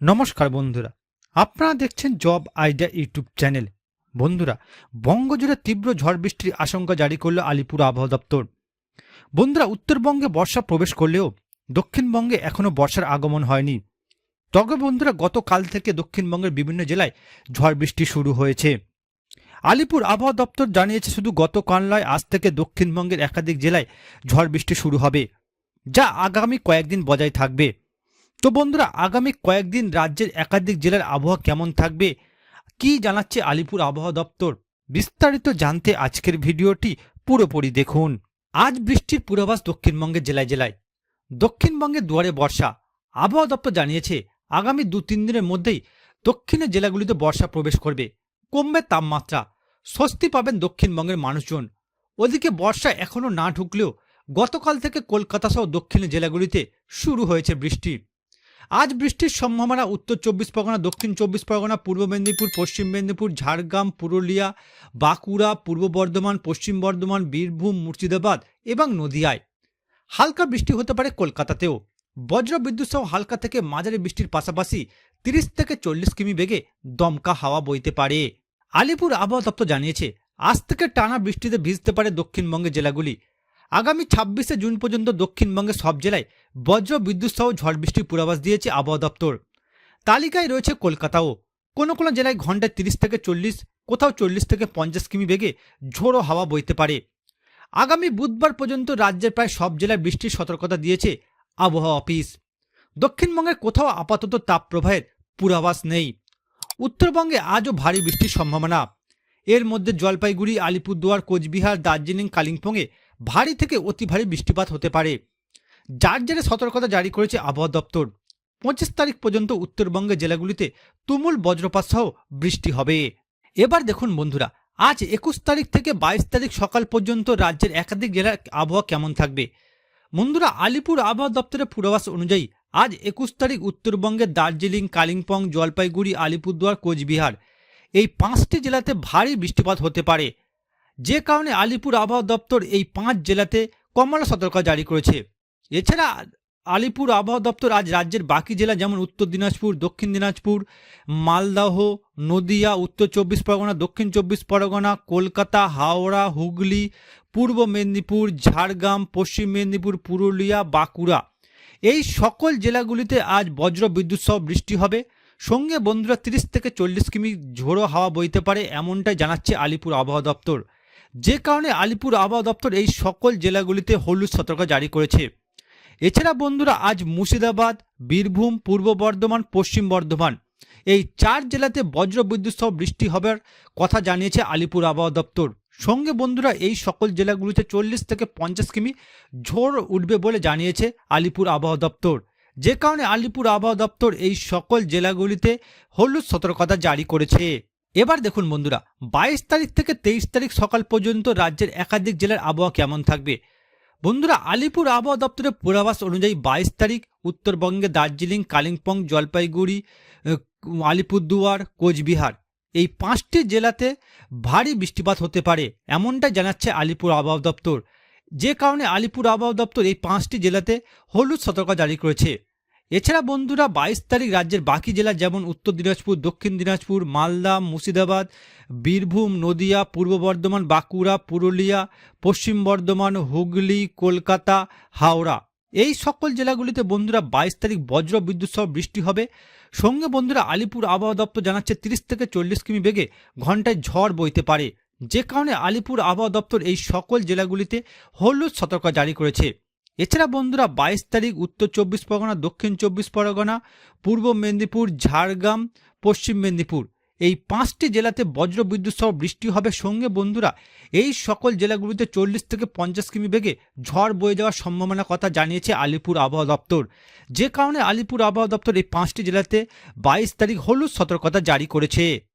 নমস্কার বন্ধুরা, আপনারা দেখছেন জব আইডিয়া ইউটিউব চ্যানেল। বন্ধুরা, বঙ্গজুড়ে তীব্র ঝড় বৃষ্টির আশঙ্কা জারি করল আলিপুর আবহাওয়া দপ্তর। বন্ধুরা, উত্তরবঙ্গে বর্ষা প্রবেশ করলেও দক্ষিণবঙ্গে এখনও বর্ষার আগমন হয়নি। তবে বন্ধুরা, গতকাল থেকে দক্ষিণবঙ্গের বিভিন্ন জেলায় ঝড় বৃষ্টি শুরু হয়েছে। আলিপুর আবহাওয়া দপ্তর জানিয়েছে, শুধু গতকাল নয়, আজ থেকে দক্ষিণবঙ্গের একাধিক জেলায় ঝড় বৃষ্টি শুরু হবে, যা আগামী কয়েকদিন বজায় থাকবে। তো বন্ধুরা, আগামী কয়েকদিন রাজ্যের একাধিক জেলার আবহাওয়া কেমন থাকবে? কি জানাচ্ছে আলিপুর আবহাওয়া দপ্তর? বিস্তারিত জানতে আজকের ভিডিওটি পুরোপুরি দেখুন। আজ বৃষ্টির পূর্বাভাস দক্ষিণবঙ্গের জেলায় জেলায়। দক্ষিণবঙ্গের দুয়ারে বর্ষা। আবহাওয়া দপ্তর জানিয়েছে, আগামী দু তিন দিনের মধ্যেই দক্ষিণের জেলাগুলিতে বর্ষা প্রবেশ করবে। কমবে তাপমাত্রা। স্বস্তি পাবেন দক্ষিণবঙ্গের মানুষজন। ওদিকে বর্ষা এখনও না ঢুকলেও গতকাল থেকে কলকাতা সহ দক্ষিণের জেলাগুলিতে শুরু হয়েছে বৃষ্টি। আজ বৃষ্টির সম্ভাবনা উত্তর চব্বিশ পরগনা, দক্ষিণ চব্বিশ পরগনা, পূর্ব মেদিনীপুর, পশ্চিম মেদিনীপুর, ঝাড়গ্রাম, পুরুলিয়া, বাঁকুড়া, পূর্ব বর্ধমান, পশ্চিম বর্ধমান, বীরভূম, মুর্শিদাবাদ এবং নদিয়ায়। হালকা বৃষ্টি হতে পারে কলকাতাতেও। বজ্র বিদ্যুৎ সহ হালকা থেকে মাঝারি বৃষ্টির পাশাপাশি তিরিশ থেকে চল্লিশ কিমি বেগে দমকা হাওয়া বইতে পারে। আলিপুর আবহাওয়া দপ্তর জানিয়েছে, আজ থেকে টানা বৃষ্টিতে ভিজতে পারে দক্ষিণবঙ্গের জেলাগুলি। আগামী ছাব্বিশে জুন পর্যন্ত দক্ষিণবঙ্গের সব জেলায় বজ্র, বিদ্যুৎ সহ ঝড় বৃষ্টির পূর্বাভাস দিয়েছে আবহাওয়া দপ্তর। তালিকায় রয়েছে কলকাতাও। কোনো কোনো জেলায় ঘন্টায় তিরিশ থেকে চল্লিশ, কোথাও চল্লিশ থেকে পঞ্চাশ কিমি বেগে ঝোড়ো হাওয়া বইতে পারে। আগামী বুধবার পর্যন্ত রাজ্যের প্রায় সব জেলায় বৃষ্টির সতর্কতা দিয়েছে আবহাওয়া অফিস। দক্ষিণবঙ্গের কোথাও আপাতত তাপপ্রবাহের পূর্বাভাস নেই। উত্তরবঙ্গে আজও ভারী বৃষ্টির সম্ভাবনা। এর মধ্যে জলপাইগুড়ি, আলিপুরদুয়ার, কোচবিহার, দার্জিলিং, কালিম্পংয়ে ভারী থেকে অতি ভারী বৃষ্টিপাত হতে পারে। যার জেরে সতর্কতা জারি করেছে আবহাওয়া দপ্তর। পঁচিশ তারিখ পর্যন্ত উত্তরবঙ্গের জেলাগুলিতে তুমুল বজ্রপাত সহ বৃষ্টি হবে। এবার দেখুন বন্ধুরা, আজ একুশ তারিখ থেকে বাইশ তারিখ সকাল পর্যন্ত রাজ্যের একাধিক জেলার আবহাওয়া কেমন থাকবে? বন্ধুরা, আলিপুর আবহাওয়া দপ্তরের পূর্বাভাস অনুযায়ী আজ একুশ তারিখ উত্তরবঙ্গের দার্জিলিং, কালিম্পং, জলপাইগুড়ি, আলিপুরদুয়ার, কোচবিহার এই পাঁচটি জেলাতে ভারী বৃষ্টিপাত হতে পারে। যে কারণে আলিপুর আবহাওয়া দপ্তর এই পাঁচ জেলাতে কমলা সতর্কতা জারি করেছে। এছাড়া আলিপুর আবহাওয়া দপ্তর আজ রাজ্যের বাকি জেলা যেমন উত্তর দিনাজপুর, দক্ষিণ দিনাজপুর, মালদহ, নদিয়া, উত্তর চব্বিশ পরগনা, দক্ষিণ চব্বিশ পরগনা, কলকাতা, হাওড়া, হুগলি, পূর্ব মেদিনীপুর, ঝাড়গ্রাম, পশ্চিম মেদিনীপুর, পুরুলিয়া, বাঁকুড়া। এই সকল জেলাগুলিতে আজ বজ্র বিদ্যুৎ সহ বৃষ্টি হবে। সঙ্গে বন্ধুরা তিরিশ থেকে চল্লিশ কিমি ঝোড়ো হাওয়া বইতে পারে, এমনটাই জানাচ্ছে আলিপুর আবহাওয়া দপ্তর। যে কারণে আলিপুর আবহাওয়া দপ্তর এই সকল জেলাগুলিতে হলুদ সতর্ক জারি করেছে। এছাড়া বন্ধুরা, আজ মুর্শিদাবাদ, বীরভূম, পূর্ব বর্ধমান, পশ্চিম বর্ধমান এই চার জেলাতে বজ্র বিদ্যুৎ সহ বৃষ্টি হবার কথা জানিয়েছে আলিপুর আবহাওয়া দপ্তর। সঙ্গে বন্ধুরা, এই সকল জেলাগুলিতে চল্লিশ থেকে পঞ্চাশ কিমি ঝোড় উঠবে বলে জানিয়েছে আলিপুর আবহাওয়া দপ্তর। যে কারণে আলিপুর আবহাওয়া দপ্তর এই সকল জেলাগুলিতে হলুদ সতর্কতা জারি করেছে। এবার দেখুন বন্ধুরা, বাইশ তারিখ থেকে তেইশ তারিখ সকাল পর্যন্ত রাজ্যের একাধিক জেলার আবহাওয়া কেমন থাকবে? বন্ধুরা, আলিপুর আবহাওয়া দপ্তরের পূর্বাভাস অনুযায়ী বাইশ তারিখ উত্তরবঙ্গে দার্জিলিং, কালিম্পং, জলপাইগুড়ি আলিপুরদুয়ার, কোচবিহার এই পাঁচটি জেলাতে ভারী বৃষ্টিপাত হতে পারে, এমনটাই জানাচ্ছে আলিপুর আবহাওয়া দপ্তর। যে কারণে আলিপুর আবহাওয়া দপ্তর এই পাঁচটি জেলাতে হলুদ সতর্ক জারি করেছে। এছাড়া বন্ধুরা বাইশ তারিখ রাজ্যের বাকি জেলা যেমন উত্তর দিনাজপুর, দক্ষিণ দিনাজপুর, মালদা, মুর্শিদাবাদ, বীরভূম, নদিয়া, পূর্ব বর্ধমান, বাঁকুড়া, পুরুলিয়া, পশ্চিম বর্ধমান, হুগলি, কলকাতা, হাওড়া। এই সকল জেলাগুলিতে বন্ধুরা বাইশ তারিখ বজ্র বিদ্যুৎ সহ বৃষ্টি হবে। সঙ্গে বন্ধুরা আলিপুর আবহাওয়া দপ্তর জানাচ্ছে তিরিশ থেকে চল্লিশ কিমি বেগে ঘন্টায় ঝড় বইতে পারে। যে কারণে আলিপুর আবহাওয়া দপ্তর এই সকল জেলাগুলিতে হলুদ সতর্ক জারি করেছে। এছাড়া বন্ধুরা বাইশ তারিখ উত্তর চব্বিশ পরগনা, দক্ষিণ চব্বিশ পরগনা, পূর্ব মেদিনীপুর, ঝাড়গ্রাম, পশ্চিম মেদিনীপুর। এই পাঁচটি জেলাতে বজ্র বিদ্যুৎ সহ বৃষ্টি হবে। সঙ্গে বন্ধুরা, এই সকল জেলাগুলিতে চল্লিশ থেকে পঞ্চাশ কিমি বেগে ঝড় বয়ে যাওয়ার সম্ভাবনার কথা জানিয়েছে আলিপুর আবহাওয়া দপ্তর। যে কারণে আলিপুর আবহাওয়া দপ্তর এই পাঁচটি জেলাতে বাইশ তারিখ হলুদ সতর্কতা জারি করেছে।